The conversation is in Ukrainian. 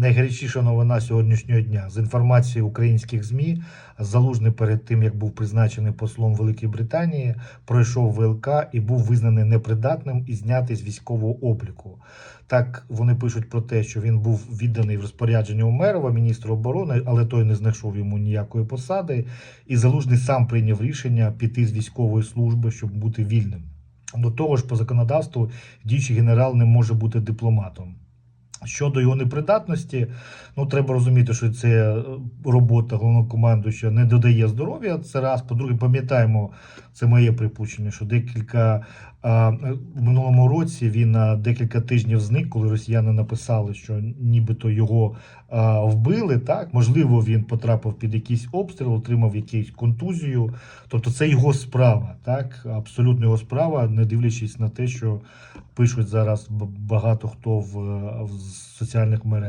Найгарячіша новина сьогоднішнього дня з інформації українських ЗМІ. Залужний перед тим як був призначений послом Великої Британії, пройшов ВЛК і був визнаний непридатним і знятий з військового обліку. Так вони пишуть про те, що він був відданий в розпорядження Умерова, міністра оборони, але той не знайшов йому ніякої посади. І Залужний сам прийняв рішення піти з військової служби, щоб бути вільним. До того ж, по законодавству діючий генерал не може бути дипломатом. Щодо його непридатності, ну треба розуміти, що це е, робота головнокомандуюча не додає здоров'я. Це раз. По-друге, пам'ятаємо, це моє припущення, що декілька а, в минулому році він на декілька тижнів зник, коли росіяни написали, що нібито його а, вбили. Так, можливо, він потрапив під якийсь обстріл, отримав якусь контузію. Тобто, це його справа, так, абсолютно його справа, не дивлячись на те, що пишуть зараз багато хто в, в соціальних мережах.